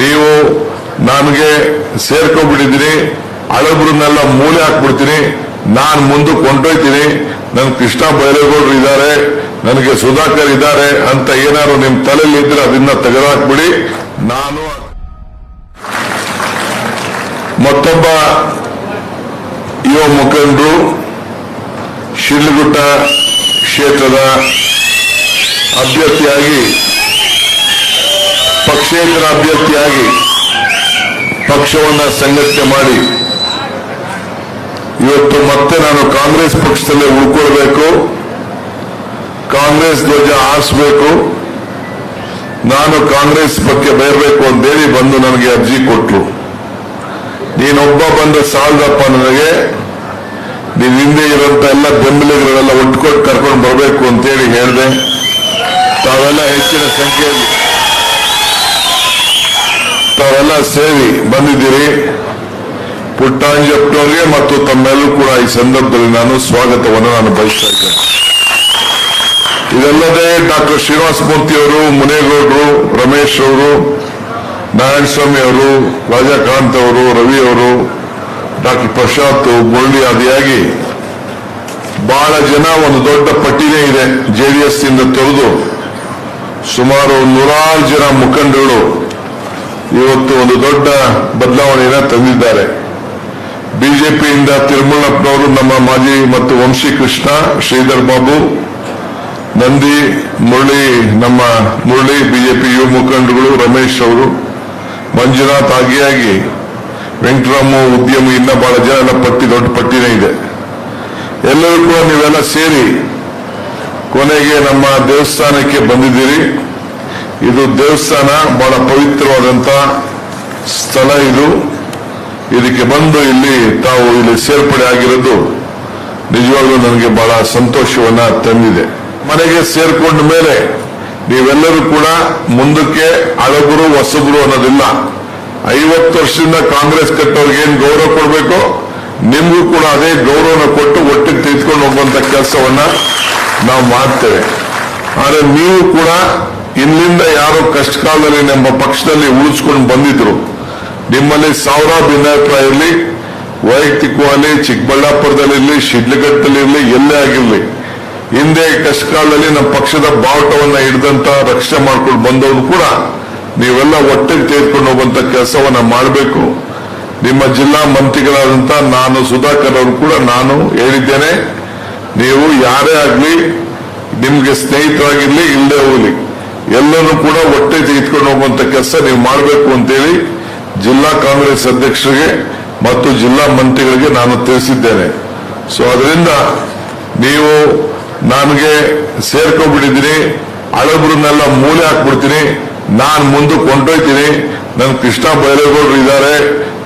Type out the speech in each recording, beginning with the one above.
ನೀವು ನಮಗೆ ಸೇರ್ಕೊಂಡ್ಬಿಟ್ಟಿದ್ದೀನಿ, ಹಳಬ್ರನ್ನೆಲ್ಲ ಮೂಲೆ ಹಾಕ್ಬಿಡ್ತೀನಿ, ನಾನು ಮುಂದೆ ಕೊಂಡೊಯ್ತೀನಿ, ನನ್ ಕೃಷ್ಣ ಬೈರೇಗೌಡರು ಇದ್ದಾರೆ, ನನಗೆ ಸುಧಾಕರ್ ಇದ್ದಾರೆ ಅಂತ ಏನಾದ್ರು ನಿಮ್ ತಲೆಯಲ್ಲಿ ಇದ್ರೆ ಅದನ್ನ ತೆಗೆದಾಕ್ಬಿಡಿ. ನಾನು ಮತ್ತೊಬ್ಬ ಯುವ ಮುಖಂಡರು, ಶಿಡ್ಲಗುಟ್ಟ ಕ್ಷೇತ್ರದ ಅಭ್ಯರ್ಥಿಯಾಗಿ ಪಕ್ಷೇತರ ಅಭ್ಯರ್ಥಿಯಾಗಿ ಪಕ್ಷವನ್ನು ಸಂಘಟನೆ ಮಾಡಿ ಇವತ್ತು ಮತ್ತೆ ನಾನು ಕಾಂಗ್ರೆಸ್ ಪಕ್ಷದಲ್ಲೇ ಉಳ್ಕೊಳ್ಬೇಕು. ಕಾಂಗ್ರೆಸ್ ಧ್ವಜ ಆರಿಸಬೇಕು ನಾನು ಕಾಂಗ್ರೆಸ್ ಬಗ್ಗೆ ಬರಬೇಕು ಅಂತೇಳಿ ಬಂದು ನನಗೆ ಅರ್ಜಿ ಕೊಟ್ಟರು ನೀನೊಬ್ಬ ಬಂದು ಸಾಲದಪ್ಪ ನನಗೆ. ನೀನ್ ಹಿಂದೆ ಇರುವಂತ ಎಲ್ಲ ಬೆಂಬಲಿಗರೆಲ್ಲ ಒಟ್ಕೊಟ್ಟು ಕರ್ಕೊಂಡು ಬರಬೇಕು ಅಂತೇಳಿ ಹೇಳಿದೆ. ತಾವೆಲ್ಲ ಹೆಚ್ಚಿನ ಸಂಖ್ಯೆಯಲ್ಲಿ ತಾವೆಲ್ಲ ಸೇರಿ ಬಂದಿದ್ದೀರಿ. ಪುಟ್ಟಾಂಜಪ್ಪನವರಿಗೆ ಮತ್ತು ತಮ್ಮೆಲ್ಲರೂ ಕೂಡ ಈ ಸಂದರ್ಭದಲ್ಲಿ ನಾನು ಸ್ವಾಗತವನ್ನು ನಾನು ಬಯಸ್ತಾ ಇದ್ದೇನೆ. ಇದಲ್ಲದೆ ಡಾಕ್ಟರ್ ಶ್ರೀನಿವಾಸ ಮೂರ್ತಿ ಅವರು, ಮುನೇಗೌಡರು, ರಮೇಶ್ ಅವರು, ನಾರಾಯಣಸ್ವಾಮಿ ಅವರು, ರಾಜಕಾಂತ್ ಅವರು, ರವಿ ಅವರು, ಡಾಕ್ಟರ್ ಪ್ರಶಾಂತ್ ಮುರಳಿ ಆದಿಯಾಗಿ ಬಹಳ ಜನ ಒಂದು ದೊಡ್ಡ ಪಟ್ಟಿನೇ ಇದೆ. ಜೆಡಿಎಸ್ ಇಂದ ತೊರೆದು ಸುಮಾರು ನೂರಾರು ಜನ ಮುಖಂಡರು ಇವತ್ತು ಒಂದು ದೊಡ್ಡ ಬದಲಾವಣೆಯನ್ನ ತಂದಿದ್ದಾರೆ. ಬಿಜೆಪಿಯಿಂದ ತಿರುಮಲಪ್ಪನವರು ನಮ್ಮ ಮಾಜಿ ಮತ್ತು ವಂಶಿ ಕೃಷ್ಣ, ಶ್ರೀಧರ್ ಬಾಬು, ನಂದಿ, ಮುರಳಿ, ನಮ್ಮ ಮುರಳಿ ಬಿಜೆಪಿ ಯುವ ಮುಖಂಡರುಗಳು, ರಮೇಶ್ ಅವರು, ಮಂಜುನಾಥ್ ಆಗಿಯಾಗಿ ವೆಂಕಟರಾಮು ಉದ್ಯಮಿ ಇನ್ನ ಬಹಳ ಜನ ಪಟ್ಟಿ ದೊಡ್ಡ ಪಟ್ಟಿನೇ ಇದೆ. ಎಲ್ಲರೂ ಕೂಡ ನೀವೆಲ್ಲ ಸೇರಿ ಕೊನೆಗೆ ನಮ್ಮ ದೇವಸ್ಥಾನಕ್ಕೆ ಬಂದಿದ್ದೀರಿ. ಇದು ದೇವಸ್ಥಾನ, ಬಹಳ ಪವಿತ್ರವಾದಂತ ಸ್ಥಳ ಇದು. ಇದಕ್ಕೆ ಬಂದು ಇಲ್ಲಿ ತಾವು ಇಲ್ಲಿ ಸೇರ್ಪಡೆ ಆಗಿರೋದು ನಿಜವಾಗ್ಲೂ ನನಗೆ ಬಹಳ ಸಂತೋಷವನ್ನ ತಂದಿದೆ. ಮನೆಗೆ ಸೇರ್ಕೊಂಡ ಮೇಲೆ ನೀವೆಲ್ಲರೂ ಕೂಡ ಮುಂದಕ್ಕೆ ಹಳಬರು ಹೊಸಬರು ಅನ್ನೋದಿಲ್ಲ. ಐವತ್ತು ವರ್ಷದಿಂದ ಕಾಂಗ್ರೆಸ್ ಕಟ್ಟೋರ್ಗೆ ಏನ್ ಗೌರವ ಕೊಡಬೇಕು, ನಿಮ್ಗೂ ಕೂಡ ಅದೇ ಗೌರವನ ಕೊಟ್ಟು ಒಟ್ಟಿಗೆ ತೆಗೆದುಕೊಂಡು ಹೋಗುವಂತ ಕೆಲಸವನ್ನ ನಾವು ಮಾಡ್ತೇವೆ. ಆದ್ರೆ ನೀವು ಕೂಡ ಇಲ್ಲಿಂದ ಯಾರೋ ಕಷ್ಟ ಕಾಲದಲ್ಲಿ ನಮ್ಮ ಪಕ್ಷದಲ್ಲಿ ಉಳಿಸ್ಕೊಂಡು ಬಂದಿದ್ರು. ನಿಮ್ಮಲ್ಲಿ ಸಾವಿರ ಭಿನ್ನಾಭಿಪ್ರಾಯ ಇರಲಿ. ವೈಯಕ್ತಿಕವಾಗಿ ಚಿಕ್ಕಬಳ್ಳಾಪುರದಲ್ಲಿರಲಿ ಶಿಡ್ಲಘಟ್ಟದಲ್ಲಿರಲಿ ಎಲ್ಲೇ ಆಗಿರಲಿ. ಹಿಂದೆ ಕಷ್ಟ ಕಾಲದಲ್ಲಿ ನಮ್ಮ ಪಕ್ಷದ ಬಾವುಟವನ್ನ ಹಿಡಿದಂತ ರಕ್ಷಣೆ ಮಾಡ್ಕೊಂಡು ಬಂದವರು ಕೂಡ ನೀವೆಲ್ಲ ಒಟ್ಟಿಗೆ ತೆಗೆದುಕೊಂಡು ಹೋಗುವಂತ ಕೆಲಸವನ್ನ ಮಾಡಬೇಕು. ನಿಮ್ಮ ಜಿಲ್ಲಾ ಮಂತ್ರಿಗಳಾದಂತ ನಾನು ಸುಧಾಕರ್ ಅವರು ಕೂಡ ನಾನು ಹೇಳಿದ್ದೇನೆ. ನೀವು ಯಾರೇ ಆಗ್ಲಿ, ನಿಮ್ಗೆ ಸ್ನೇಹಿತರಾಗಿರ್ಲಿ, ಇಲ್ಲದೆ ಹೋಗ್ಲಿ. ಎಲ್ಲರೂ ಕೂಡ ಹೊಟ್ಟೆ ತೆಗೆದುಕೊಂಡು ಹೋಗುವಂತ ಕೆಲಸ ನೀವು ಮಾಡಬೇಕು ಅಂತೇಳಿ ಜಿಲ್ಲಾ ಕಾಂಗ್ರೆಸ್ ಅಧ್ಯಕ್ಷರಿಗೆ ಮತ್ತು ಜಿಲ್ಲಾ ಮಂತ್ರಿಗಳಿಗೆ ನಾನು ತಿಳಿಸಿದ್ದೇನೆ. ಸೊ ಅದರಿಂದ ನೀವು ನನಗೆ ಸೇರ್ಕೊಂಡ್ಬಿಟ್ಟಿದ್ದೀನಿ. ಹಳಬ್ರನ್ನೆಲ್ಲ ಮೂಲೆ ಹಾಕ್ಬಿಡ್ತೀನಿ. ನಾನು ಮುಂದೆ ಕೊಂಡೊಯ್ತೀನಿ. ನನ್ನ ಕೃಷ್ಣ ಬೈರೇಗೌಡರು ಇದ್ದಾರೆ.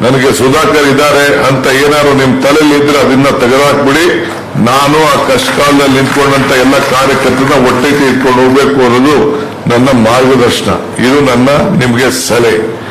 ನನಗೆ ಸುಧಾಕರ್ ಇದ್ದಾರೆ ಅಂತ ಏನಾದ್ರು ನಿಮ್ ತಲೆಯಲ್ಲಿ ಇದ್ರೆ ಅದನ್ನ ತೆಗೆದಾಕ್ಬಿಡಿ. ನಾನು ಆ ಕಷ್ಟ ಕಾಲದಲ್ಲಿ ನಿಂತ್ಕೊಂಡಂತ ಎಲ್ಲ ಕಾರ್ಯಕರ್ತರನ್ನ ಹೊಟ್ಟೆಗೆ ಇಟ್ಕೊಂಡು ಹೋಗ್ಬೇಕು ಅನ್ನೋದು ನನ್ನ ಮಾರ್ಗದರ್ಶನ. ಇದು ನನ್ನ ನಿಮಗೆ ಸಲಹೆ.